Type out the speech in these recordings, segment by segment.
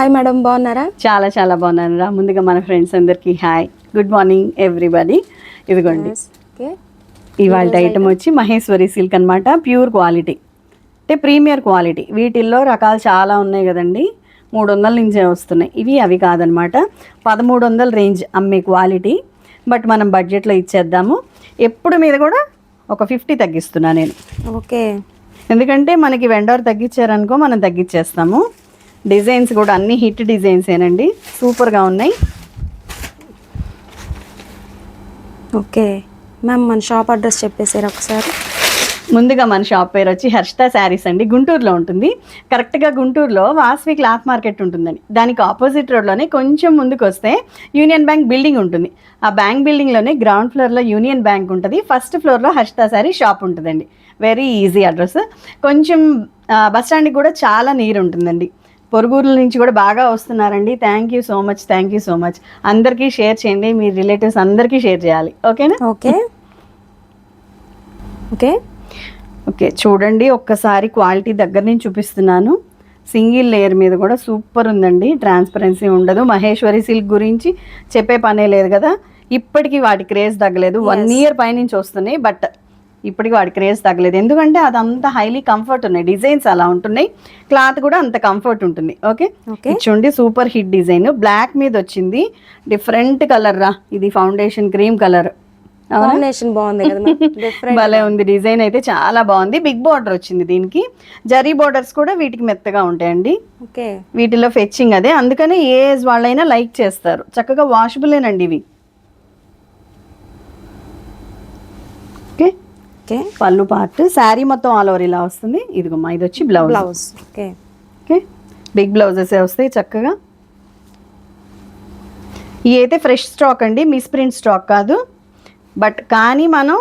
Hi madam బాగున్నారా? చాలా చాలా బాగున్నాను రా. ముందుగా మన ఫ్రెండ్స్ అందరికీ హాయ్ గుడ్ మార్నింగ్ ఎవ్రీబడి ఇదిగోండి. ఇవాళ ఐటమ్ వచ్చి మహేశ్వరి సిల్క్ అన్నమాట. ప్యూర్ క్వాలిటీ అంటే ప్రీమియర్ క్వాలిటీ వీటిల్లో రకాలు చాలా ఉన్నాయి కదండి. మూడు వందల నుంచే వస్తున్నాయి. ఇవి అవి కాదనమాట పదమూడు వందల రేంజ్ అమ్మే క్వాలిటీ బట్ మనం బడ్జెట్లో ఇచ్చేద్దాము. ఎప్పుడు మీద కూడా ఒక ఫిఫ్టీ తగ్గిస్తున్నా నేను. ఓకే ఎందుకంటే మనకి వెండర్ తగ్గించారనుకో మనం తగ్గించేస్తాము. డిజైన్స్ కూడా అన్ని హిట్ డిజైన్స్ ఏనండి. సూపర్గా ఉన్నాయి. ఓకే. మ్యామ్ మన షాప్ అడ్రస్ చెప్పేసారు ఒకసారి? ముందుగా మన షాప్ పేరు వచ్చి హర్షిత శారీస్ అండి. గుంటూరులో ఉంటుంది. కరెక్ట్గా గుంటూరులో వాస్వి క్లాత్ మార్కెట్ ఉంటుందండి. దానికి ఆపోజిట్ రోడ్లోనే కొంచెం ముందుకు వస్తే యూనియన్ బ్యాంక్ బిల్డింగ్ ఉంటుంది. ఆ బ్యాంక్ బిల్డింగ్లోనే గ్రౌండ్ ఫ్లోర్లో యూనియన్ బ్యాంక్ ఉంటుంది. ఫస్ట్ ఫ్లోర్లో హర్షిత శారీ షాప్ ఉంటుందండి. Very easy address. కొంచెం బస్ స్టాండ్కి కూడా చాలా నీరు ఉంటుందండి. పొరుగురుల నుంచి కూడా బాగా వస్తున్నారండి. Thank you so much thank you so much అందరికీ షేర్ చేయండి మీ రిలేటివ్స్ అందరికీ షేర్ చేయాలి. ఓకేనా ఓకే ఓకే ఓకే చూడండి ఒక్కసారి క్వాలిటీ దగ్గర నుంచి చూపిస్తున్నాను. సింగిల్ లేయర్ మీద కూడా సూపర్ ఉందండి. ట్రాన్స్పరెన్సీ ఉండదు. మహేశ్వరి సిల్క్ గురించి చెప్పే పనే లేదు కదా. ఇప్పటికీ వాటి క్రేజ్ తగ్గలేదు. వన్ ఇయర్ పైనుంచి వస్తున్నాయి బట్ ఇప్పటికి వాటి క్రేజ్ తగ్గలేదు. ఎందుకంటే అదంతా హైలీ కంఫర్ట్ ఉన్నాయి. డిజైన్స్ అలా ఉంటున్నాయి. క్లాత్ కూడా అంత కంఫర్ట్ ఉంటుంది. ఓకే? ఓకే. చూడండి సూపర్ హిట్ డిజైన్. బ్లాక్ మీద వచ్చింది. డిఫరెంట్ కలర్ రా. ఇది ఫౌండేషన్ క్రీమ్ కలర్ కాంబినేషన్ బాగుంది కదా భలే ఉంది. డిజైన్ అయితే చాలా బాగుంది. బిగ్ బార్డర్ వచ్చింది దీనికి. జరీ బార్డర్స్ కూడా వీటికి మెత్తగా ఉంటాయండి. ఓకే. వీటిలో ఫెచ్చింగ్ అదే. అందుకనే ఏ ఏజ్ వాళ్ళైనా లైక్ చేస్తారు. చక్కగా వాషబులేనండి ఇవి. ఓకే? ఓకే పళ్ళు పార్ట్. శారీ మొత్తం ఆల్ ఓవర్ ఇలా వస్తుంది. ఇదిగోమ్మా ఇది వచ్చి blouse blouse okay. Okay big blouses వస్తాయి చక్కగా. ఇవి అయితే ఫ్రెష్ స్టాక్ అండి మిస్ ప్రింట్ స్టాక్ కాదు. బట్ కానీ మనం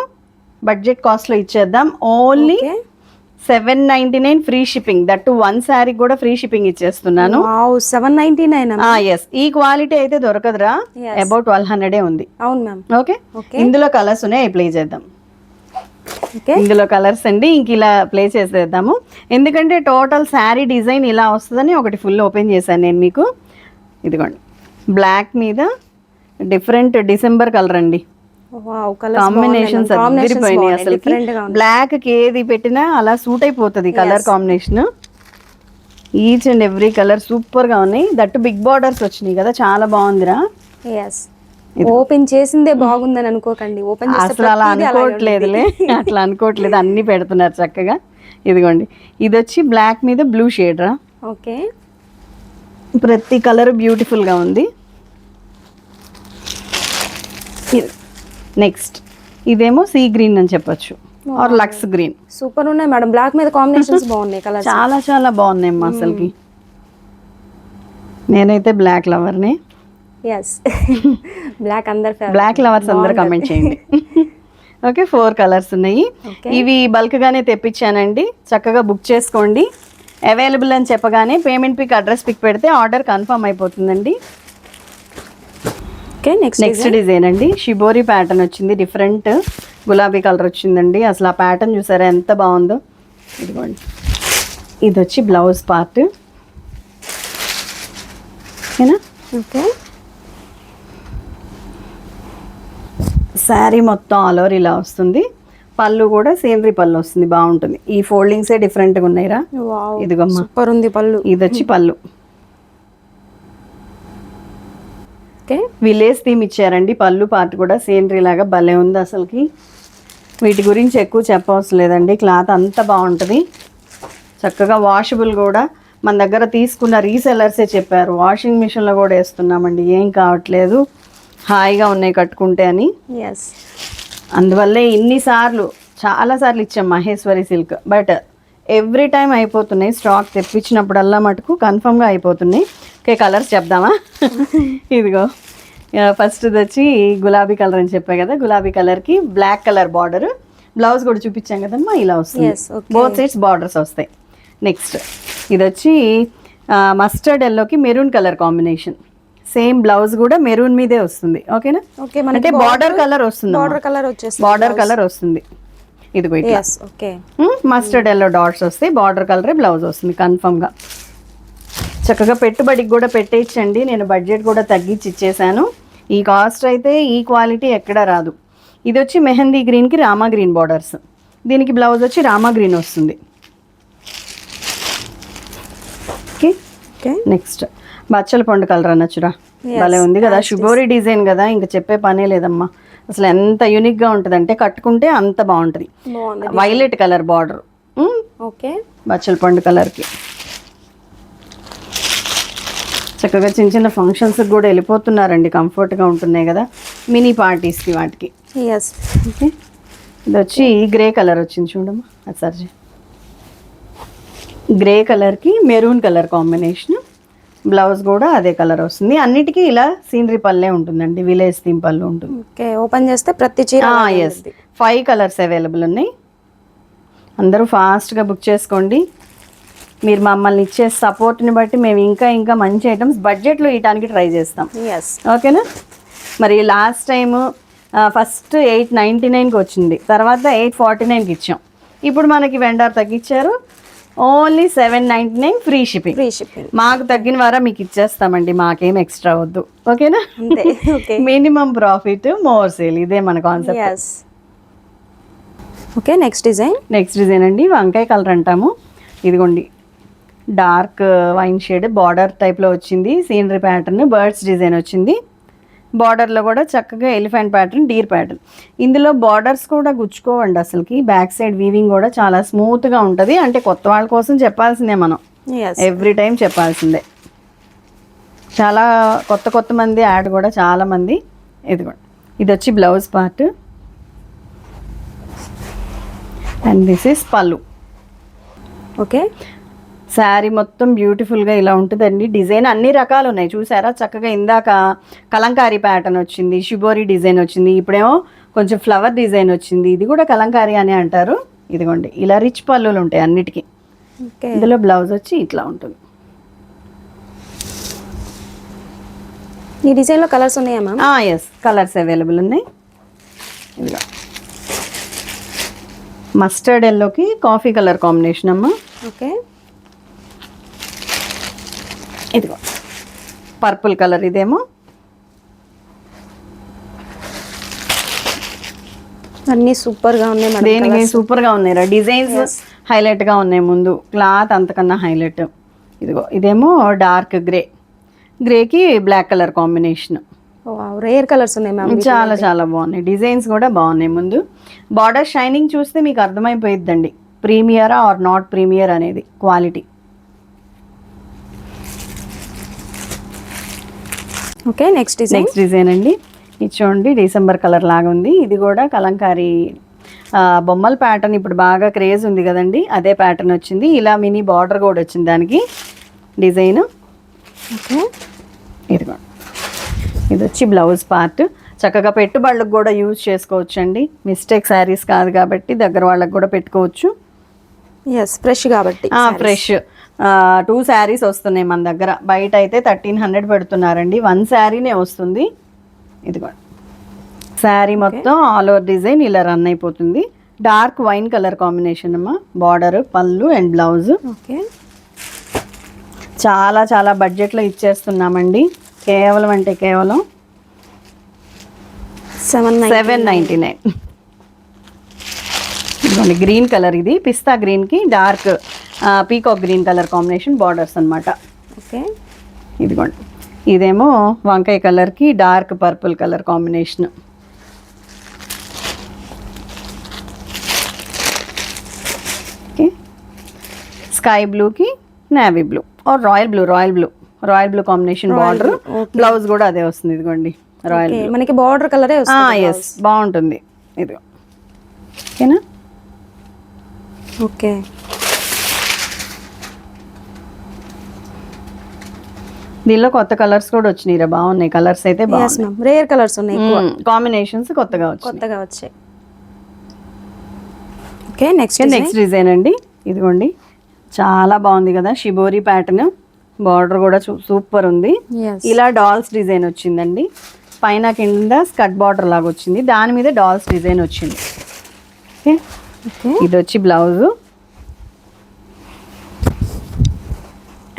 బడ్జెట్ కాస్ట్లో ఇచ్చేద్దాం. Only seven ninety nine free shipping that one saree కూడా ఫ్రీ షిప్పింగ్ ఇచ్చేస్తున్నాను. సెవెన్ నైన్టీ నైన్ ఎస్ ఈ క్వాలిటీ అయితే దొరకదురా. అబౌట్ ట్వెల్వ్ హండ్రెడే ఉంది. అవును మ్యామ్. ఓకే? ఇందులో కలర్స్ ఉన్నాయి అప్లై చేద్దాం. ఇందులో కలర్స్ అండి. ఇంక ఇలా ప్లే చేసేద్దాము. ఎందుకంటే టోటల్ శారీ డిజైన్ ఇలా వస్తుందని ఒకటి ఫుల్ ఓపెన్ చేశాను నేను మీకు. ఇదిగోండి. బ్లాక్ మీద డిఫరెంట్ డిసెంబర్ కలర్ అండి. కాంబినేషన్స్ అదిరిపోయినాయి అసలు బ్లాక్కి ఏది పెట్టినా అలా సూట్ అయిపోతుంది colour combination each and every colour సూపర్గా ఉన్నాయి. దట్టు బిగ్ బార్డర్స్ వచ్చినాయి కదా చాలా బాగుందిరా. ఎస్ ఓపెన్ చేసిందే బాగుందని అనుకోకండి. ఓపెన్ అసలు అలా అనుకోవట్లేదులే. అట్లా అనుకోవట్లేదు. అన్ని పెడుతున్నారు చక్కగా. ఇదిగోండి. ఇది వచ్చి బ్లాక్ మీద బ్లూ షేడ్ రా. ఓకే. ప్రతి కలర్ బ్యూటిఫుల్గా ఉంది. నెక్స్ట్. ఇదేమో సీ గ్రీన్ అని చెప్పొచ్చు. Or lux green. సూపర్ ఉన్నాయి మేడం. బ్లాక్ మీద కాంబినేషన్స్ బాగున్నాయి కలర్స్. చాలా చాలా బాగున్నాయి అమ్మా అసలుకి. నేనైతే బ్లాక్ లవర్ని. ఎస్ బ్లాక్ అందరి బ్లాక్ లవర్స్ అందరు కమెంట్ చేయండి. ఓకే ఫోర్ కలర్స్ ఉన్నాయి. ఇవి బల్క్ గానే తెప్పించానండి. చక్కగా బుక్ చేసుకోండి. అవైలబుల్ అని చెప్పగానే పేమెంట్ పిక్ అడ్రస్ పిక్ పెడితే ఆర్డర్ కన్ఫర్మ్ అయిపోతుందండి. ఓకే నెక్స్ట్ నెక్స్ట్ డిజైన్ అండి. షిబోరి ప్యాటర్న్ వచ్చింది. డిఫరెంట్ గులాబీ కలర్ వచ్చిందండి. అసలు ఆ ప్యాటర్న్ చూసారా? ఎంత బాగుందో. ఇదిగోండి. ఇది వచ్చి బ్లౌజ్ పార్ట్ ఓకేనా ఓకే శారీ మొత్తం ఆల్ ఓవర్ ఇలా వస్తుంది. పళ్ళు కూడా సేంద్రీ పళ్ళు వస్తుంది బాగుంటుంది. ఈ ఫోల్డింగ్సే డిఫరెంట్గా ఉన్నాయిరా. ఇదిగమ్మా. సూపర్ ఉంది పళ్ళు. ఇది వచ్చి పళ్ళు. ఓకే. విలేజ్ థీమ్ ఇచ్చారండి. పళ్ళు పార్ట్ కూడా సేంద్రీ లాగా భలే ఉంది అసలుకి. వీటి గురించి ఎక్కువ చెప్పవసరం లేదండి. క్లాత్ అంత బాగుంటుంది. చక్కగా వాషబుల్ కూడా. మన దగ్గర తీసుకున్న రీసెల్లర్సే చెప్పారు. వాషింగ్ మిషన్లో కూడా వేస్తున్నామండి. ఏం కావట్లేదు. హాయిగా ఉన్నాయి కట్టుకుంటే అని. ఎస్ అందువల్లే ఇన్నిసార్లు చాలాసార్లు ఇచ్చాం Maheshwari silk. But every time అయిపోతున్నాయి. స్టాక్ తెప్పించినప్పుడల్లా మటుకు కన్ఫర్మ్గా అయిపోతున్నాయి. Okay colours చెప్దామా? ఇదిగో. ఫస్ట్ వచ్చి గులాబీ కలర్ అని చెప్పా కదా గులాబీ కలర్కి బ్లాక్ కలర్ బార్డర్. బ్లౌజ్ కూడా చూపించాం కదమ్మా ఇలా వస్తుంది. బోత్ సైడ్స్ బార్డర్స్ వస్తాయి. నెక్స్ట్ ఇది వచ్చి మస్టర్డ్ ఎల్లోకి maroon colour combination. Same blouse కూడా మెరూన్ మీదే వస్తుంది. ఓకేనా? ఓకే అంటే బార్డర్ కలర్ వస్తుంది బార్డర్ కలర్ వచ్చేసి బార్డర్ కలర్ వస్తుంది. ఇదిగో ఓకే మస్టర్డ్ ఎల్లో డాట్స్ వస్తాయి. బార్డర్ కలరే బ్లౌజ్ వస్తుంది కన్ఫర్మ్గా చక్కగా పెట్టుబడికి కూడా పెట్టేయచ్చండి. నేను బడ్జెట్ కూడా తగ్గించి ఇచ్చేసాను. ఈ కాస్ట్ అయితే ఈ క్వాలిటీ ఎక్కడా రాదు. ఇది వచ్చి మెహందీ గ్రీన్కి రామా గ్రీన్ బార్డర్స్ దీనికి బ్లౌజ్ వచ్చి రామా గ్రీన్ వస్తుంది. ఓకే ఓకే నెక్స్ట్ బచ్చల పండు కలర్ అనొచ్చురా భలే ఉంది కదా. షుగోరి డిజైన్ కదా. ఇంకా చెప్పే పనే లేదమ్మా. అసలు ఎంత యూనిక్గా ఉంటుంది అంటే కట్టుకుంటే అంత బాగుంటుంది. బాగుంది వైలెట్ కలర్ బార్డర్ ఓకే బచ్చల పండు కలర్కి చక్కగా చిన్న చిన్న ఫంక్షన్స్కి కూడా వెళ్ళిపోతున్నారండి. కంఫర్ట్గా ఉంటున్నాయి కదా. మినీ పార్టీస్కి వాటికి. ఎస్ ఓకే ఇది వచ్చి గ్రే కలర్ వచ్చింది చూడమ్మా. అది సర్జీ గ్రే కలర్కి మెరూన్ కలర్ కాంబినేషన్ బ్లౌజ్ కూడా అదే కలర్ వస్తుంది. అన్నిటికీ ఇలా సీనరీ పల్లె ఉంటుందండి విలేజ్ థీమ్ పళ్ళు ఉంటుంది. ఓకే ఓపెన్ చేస్తే ప్రతి చీర ఎస్. ఫైవ్ కలర్స్ అవైలబుల్ ఉన్నాయి. అందరూ ఫాస్ట్గా బుక్ చేసుకోండి. మీరు మమ్మల్ని ఇచ్చే సపోర్ట్ని బట్టి మేము ఇంకా ఇంకా మంచి ఐటమ్స్ బడ్జెట్లో ఇవ్వడానికి ట్రై చేస్తాం. ఎస్ ఓకేనా మరి last time first eight ninety నైన్కి వచ్చింది. తర్వాత ఎయిట్ ఫార్టీ నైన్కి ఇచ్చాం. ఇప్పుడు మనకి వెండార్ తగ్గించారు. Only seven ninety nine free shipping. Free shipping. మాకు తగ్గిన వారా మీకు ఇచ్చేస్తామండి మాకేం ఎక్స్ట్రా వద్దు. ఓకేనా? మినిమం ప్రాఫిట్ మోర్ సేల్ ఇదే మన concept. Okay next design. Next design అండి వంకాయ కలర్ అంటాము. ఇదిగోండి డార్క్ వైన్ షేడ్ బార్డర్ టైప్లో వచ్చింది సీనరీ ప్యాటర్న్ బర్డ్స్ డిజైన్ వచ్చింది. బార్డర్లో కూడా చక్కగా ఎలిఫెంట్ ప్యాటర్న్ డీర్ ప్యాటర్న్ ఇందులో బార్డర్స్ కూడా గుచ్చుకోవండి అసలుకి. బ్యాక్ సైడ్ వీవింగ్ కూడా చాలా స్మూత్గా ఉంటుంది. అంటే కొత్త వాళ్ళ కోసం చెప్పాల్సిందే మనం. ఎవ్రీ టైం చెప్పాల్సిందే. చాలా కొత్త కొత్త మంది యాడ్ కూడా చాలా మంది ఇదిగోండి ఇది వచ్చి blouse part and this is పళ్ళు ఓకే శారీ మొత్తం బ్యూటిఫుల్గా ఇలా ఉంటుందండి. డిజైన్ అన్ని రకాలు ఉన్నాయి. చూసారా? చక్కగా ఇందాక కలంకారీ ప్యాటర్న్ వచ్చింది షిబోరి డిజైన్ వచ్చింది ఇప్పుడేమో కొంచెం ఫ్లవర్ డిజైన్ వచ్చింది. ఇది కూడా కలంకారీ అని అంటారు. ఇదిగోండి ఇలా రిచ్ పళ్ళులు ఉంటాయి అన్నిటికీ. ఇందులో బ్లౌజ్ వచ్చి ఇట్లా ఉంటుంది. ఈ డిజైన్లో కలర్స్ ఉన్నాయా మ్యామ్ ఎస్ కలర్స్ అవైలబుల్ ఉన్నాయి. ఇదిగో. మస్టర్డ్ ఎల్లోకి కాఫీ కలర్ కాంబినేషన్ అమ్మా. ఓకే. ఇదిగో. పర్పుల్ కలర్ ఇదేమో. అన్నీ సూపర్గా ఉన్నాయి దేనికి సూపర్గా ఉన్నాయి డిజైన్స్ హైలైట్గా ఉన్నాయి ముందు. క్లాత్ అంతకన్నా హైలైట్ ఇదిగో ఇదేమో dark grey గ్రేకి black colour combination rare colours ఉన్నాయి మ్యామ్ చాలా చాలా బాగున్నాయి. డిజైన్స్ కూడా బాగున్నాయి ముందు. బార్డర్ షైనింగ్ చూస్తే మీకు అర్థమైపోయిద్దండి. ప్రీమియరా ఆర్ నాట్ ప్రీమియర్ అనేది? Quality okay next design next design అండి. ఇది చూడండి డిసెంబర్ కలర్ లాగా ఉంది. ఇది కూడా కలంకారీ బొమ్మల ప్యాటర్న్ ఇప్పుడు బాగా క్రేజ్ ఉంది కదండి. అదే ప్యాటర్న్ వచ్చింది. ఇలా మినీ బార్డర్ కూడా వచ్చింది దానికి. Design okay. ఇదిగో. ఇది వచ్చి బ్లౌజ్ పార్ట్ చక్కగా పెట్టుబడులకు కూడా యూజ్ చేసుకోవచ్చు అండి మిస్టేక్ శారీస్ కాదు కాబట్టి దగ్గర వాళ్ళకి కూడా పెట్టుకోవచ్చు. ఎస్ ఫ్రెష్ కాబట్టి ఫ్రెష్ టూ శారీస్ వస్తున్నాయి మన దగ్గర. బయట అయితే థర్టీన్ హండ్రెడ్ పెడుతున్నారండి. వన్ శారీనే వస్తుంది. ఇదిగో. శారీ మొత్తం ఆల్ ఓవర్ డిజైన్ ఇలా రన్ అయిపోతుంది. డార్క్ వైన్ కలర్ కాంబినేషన్ అమ్మా. బార్డర్ పళ్ళు అండ్ బ్లౌజ్ ఓకే చాలా చాలా బడ్జెట్లో ఇచ్చేస్తున్నామండి. కేవలం అంటే కేవలం సెవెన్ సెవెన్ నైంటీ నైన్ ఇదిగోండి గ్రీన్ కలర్ ఇది. పిస్తా గ్రీన్కి dark peacock green colour combination borders అన్నమాట. ఓకే. ఇదిగోండి. ఇదేమో వంకాయ కలర్కి dark purple colour combination okay. Sky బ్లూకి navy blue or royal blue royal blue royal blue combination border blouse కూడా అదే వస్తుంది ఇదిగోండి రాయల్ మనకి బార్డర్ కలరే ఎస్ బాగుంటుంది. ఇదిగో. ఓకేనా? ఓకే. దీనిలో కొత్త కలర్స్ కూడా వచ్చినాయి రా. బాగున్నాయి. కలర్స్ అయితే రేర్ కలర్స్ ఉన్నాయి కాంబినేషన్స్ కొత్తగా వచ్చినాయి. కొత్తగా వచ్చాయి. ఓకే నెక్స్ట్ నెక్స్ట్ డిజైన్ అండి. ఇదిగోండి. చాలా బాగుంది కదా షిబోరి ప్యాటర్న్ బార్డర్ కూడా సూపర్ ఉంది. ఇలా డాల్స్ డిజైన్ వచ్చిందండి. పైన కింద స్కట్ బార్డర్ లాగా వచ్చింది. దాని మీద డాల్స్ డిజైన్ వచ్చింది. ఓకే ఇది వచ్చి blouse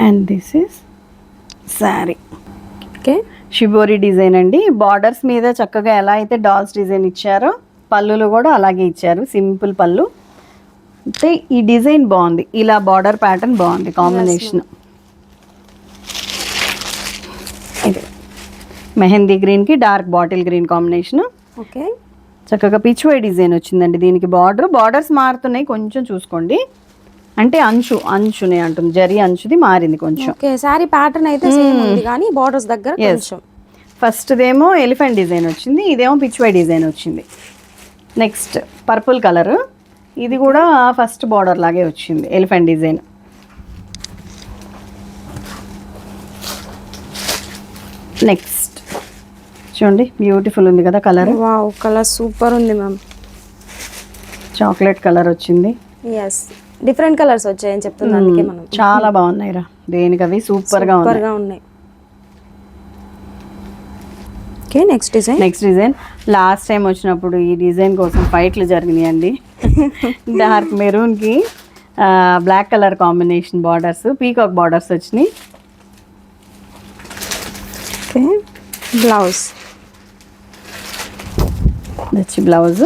and this is sari. Okay. Shibori design అండి. బార్డర్స్ మీద చక్కగా ఎలా అయితే డాల్స్ డిజైన్ ఇచ్చారో పళ్ళులు కూడా అలాగే ఇచ్చారు. సింపుల్ పళ్ళు. అంటే ఈ డిజైన్ బాగుంది. ఇలా బార్డర్ ప్యాటర్న్ బాగుంది కాంబినేషన్. ఇది. మెహందీ గ్రీన్కి dark bottle green combination. Okay. చక్కగా పిచ్ వై డిజైన్ వచ్చిందండి దీనికి బార్డర్. బార్డర్స్ మారుతున్నాయి. కొంచెం చూసుకోండి. అంటే అంచు అంచునే అంటుంది. జరి అంచుది మారింది కొంచెం. ఓకే శారీ ప్యాటర్న్ అయితే సేమ్ ఉంది కానీ బార్డర్స్ దగ్గర కొంచెం. ఫస్ట్దేమో ఎలిఫెంట్ డిజైన్ వచ్చింది ఇదేమో పిచ్వై డిజైన్ వచ్చింది. నెక్స్ట్ పర్పుల్ కలర్ ఇది కూడా ఫస్ట్ బార్డర్ లాగే వచ్చింది ఎలిఫెంట్ డిజైన్ నెక్స్ట్ చూడండి బ్యూటిఫుల్ ఉంది కదా కలర్ వావ్ కలర్ సూపర్ ఉంది మ్యామ్ చాక్లెట్ కలర్ వచ్చింది. ఎస్ డిఫరెంట్ కలర్స్ వచ్చాయని చెప్తుంది అందుకే మనం. చాలా బాగున్నాయి రా. దేనికి అవి? సూపర్గా ఉన్నాయి. సూపర్గా ఉన్నాయి. Okay next design next design last time వచ్చినప్పుడు ఈ డిజైన్ కోసం ఫైట్లు జరిగినాయండి. Dark మెరూన్కి black colour combination borders peacock borders వచ్చినాయి. ఓకే బ్లౌజ్ వచ్చి బ్లౌజ్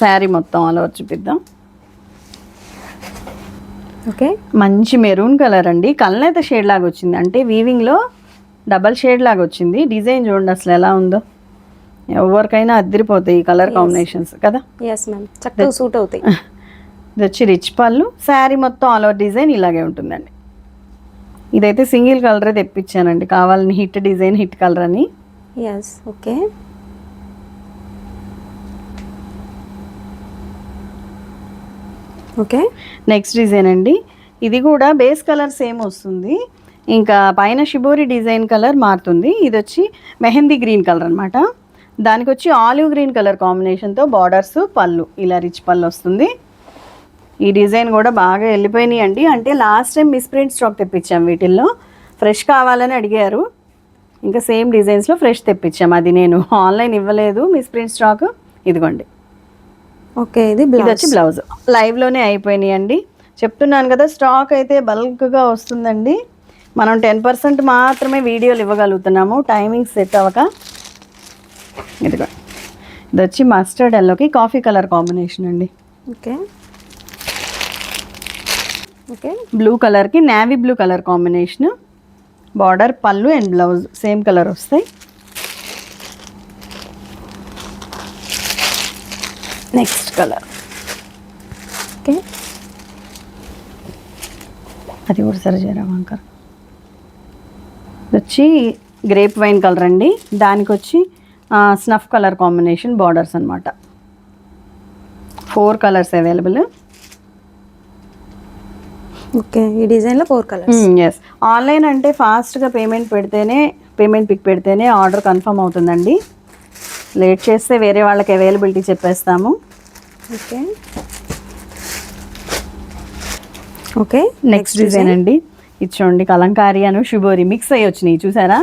శారీ మొత్తం ఓవర్ చూపిద్దాం. ఓకే. మంచి మెరూన్ కలర్ అండి. కళ్ళనైతే షేడ్ లాగా వచ్చింది. అంటే వీవింగ్లో డబల్ షేడ్ లాగా వచ్చింది. డిజైన్ చూడండి అసలు ఎలా ఉందో. ఎవరికైనా అద్దరిపోతాయి ఈ కలర్ కాంబినేషన్స్ కదా? ఎస్ మ్యామ్ చక్కగా సూట్ అవుతాయి. ఇది వచ్చి రిచ్ పళ్ళు. శారీ మొత్తం ఆల్ ఓవర్ డిజైన్ ఇలాగే ఉంటుందండి. ఇదైతే సింగిల్ కలరే తెప్పించానండి. కావాలని హిట్ డిజైన్ హిట్ కలర్ అని. Yes okay okay. Next design అండి. ఇది కూడా బేస్ కలర్ సేమ్ వస్తుంది. ఇంకా పైన షిబోరి డిజైన్ కలర్ మారుతుంది. ఇది వచ్చి మెహందీ గ్రీన్ కలర్ అనమాట దానికి వచ్చి ఆలివ్ గ్రీన్ కలర్ కాంబినేషన్తో బార్డర్స్ పళ్ళు ఇలా రిచ్ పళ్ళు వస్తుంది. ఈ డిజైన్ కూడా బాగా వెళ్ళిపోయినాయి అండి. అంటే లాస్ట్ టైం మిస్ప్రింట్ స్టాక్ తెప్పించాం వీటిల్లో. ఫ్రెష్ కావాలని అడిగారు. ఇంకా సేమ్ డిజైన్స్లో ఫ్రెష్ తెప్పించాం. అది నేను ఆన్లైన్ ఇవ్వలేదు. మిస్ప్రింట్ స్టాక్ ఇదిగోండి. ఓకే ఇది ఇది బ్లౌజ్ వచ్చి బ్లౌజ్. లైవ్లోనే అయిపోయినాయి అండి చెప్తున్నాను కదా స్టాక్ అయితే బల్క్గా వస్తుందండి. మనం టెన్ పర్సెంట్ మాత్రమే వీడియోలు ఇవ్వగలుగుతున్నాము. టైమింగ్ సెట్ అవ్వక. ఇదిగో ఇది వచ్చి మస్టర్డ్ ఎల్లోకి కాఫీ కలర్ కాంబినేషన్ అండి. ఓకే. ఓకే. బ్లూ కలర్కి navy blue colour combination border పళ్ళు అండ్ బ్లౌజ్ సేమ్ కలర్ వస్తాయి. నెక్స్ట్ కలర్ ఓకే అది కూడా సరి చేయరా వంకర్ వచ్చి గ్రేప్ వైన్ కలర్ అండి. దానికి వచ్చి స్నఫ్ కలర్ కాంబినేషన్ బార్డర్స్ అనమాట ఫోర్ కలర్స్ అవైలబుల్. ఓకే ఈ డిజైన్లో ఫోర్ కలర్స్. ఎస్ ఆన్లైన్ అంటే ఫాస్ట్గా పేమెంట్ పెడితేనే పేమెంట్ పిక్ పెడితేనే ఆర్డర్ కన్ఫర్మ్ అవుతుందండి. లేట్ చేస్తే వేరే వాళ్ళకి అవైలబిలిటీ చెప్పేస్తాము. ఓకే ఓకే నెక్స్ట్ డిజైన్ అండి ఇది చూడండి కలంకారీ అను షుబోరి మిక్స్ అయ్యి వచ్చినాయి చూసారా?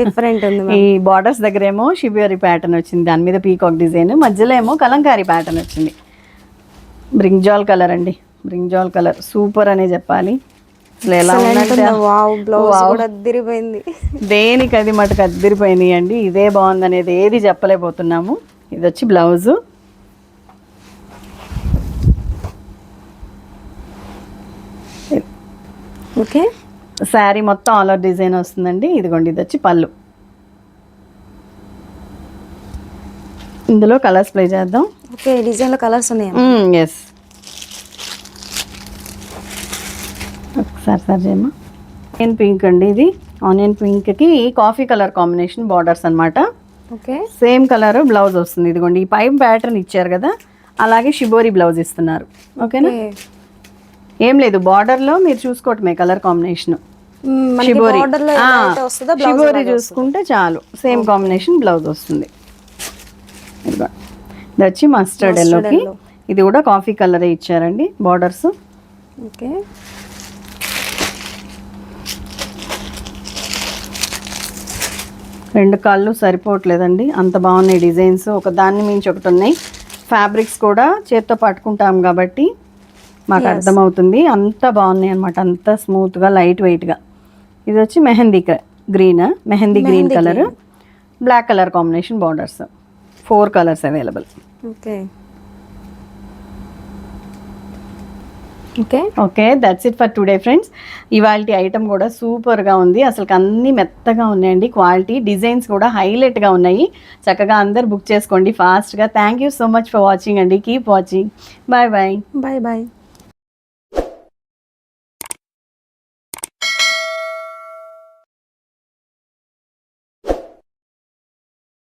డిఫరెంట్ ఉంది ఈ బార్డర్స్ దగ్గర ఏమో షిబియోరి ప్యాటర్న్ వచ్చింది దాని మీద పీకాక్ డిజైన్ మధ్యలో ఏమో కలంకారీ ప్యాటర్న్ వచ్చింది. బ్రింజాల్ కలర్ అండి బ్రింజాల్ కలర్ సూపర్ అనే చెప్పాలి. దేనికి అది మటుకు అద్దరిపోయినాయి అండి ఇదే బాగుంది అనేది ఏది చెప్పలేకపోతున్నాము. ఇది వచ్చి బ్లౌజు ఓకే. శారీ మొత్తం ఆల్ ఓవర్ డిజైన్ వస్తుందండి. ఇదిగోండి ఇది వచ్చి పళ్ళు. ఇందులో కలర్స్ ప్లే చేద్దాం. ఓకే డిజైన్లో కలర్స్ ఉన్నాయి? ఎస్ ఒకసారి సార్ చేయమ్మా. ఆనియన్ పింక్ అండి ఇది. ఆనియన్ పింక్కి కాఫీ కలర్ కాంబినేషన్ బార్డర్స్ అన్నమాట. ఓకే. సేమ్ కలర్ బ్లౌజ్ వస్తుంది. ఇదిగోండి ఈ పైప్ ప్యాటర్న్ ఇచ్చారు కదా అలాగే షిబోరి బ్లౌజ్ ఇస్తున్నారు. ఓకేనా? ఏం లేదు బార్డర్లో మీరు చూసుకోవటమే కలర్ కాంబినేషన్ షిబోరి చూసుకుంటే చాలు. సేమ్ కాంబినేషన్ బ్లౌజ్ వస్తుంది. ఇది వచ్చి మస్టర్డ్ ఎల్లోకి. ఇది కూడా కాఫీ కలరే ఇచ్చారండి బార్డర్స్ ఓకే రెండు కాళ్ళు సరిపోవట్లేదండి అంత బాగున్నాయి డిజైన్స్. ఒక దాన్ని మించి ఒకటి ఉన్నాయి. ఫ్యాబ్రిక్స్ కూడా చేత్తో పట్టుకుంటాం కాబట్టి మాకు. అర్థమవుతుంది. అంత బాగున్నాయి అనమాట అంత స్మూత్గా లైట్ వెయిట్గా ఇది వచ్చి mehndi green mehndi green colour. Black colour combination borders four colours available okay okay okay that's it for today friends ఇవాళ ఐటమ్ కూడా సూపర్గా ఉంది. అసలు అన్నీ మెత్తగా ఉన్నాయండి. క్వాలిటీ డిజైన్స్ కూడా హైలైట్గా ఉన్నాయి. చక్కగా అందరు బుక్ చేసుకోండి ఫాస్ట్గా thank you so much for watching అండి. Keep watching bye bye bye bye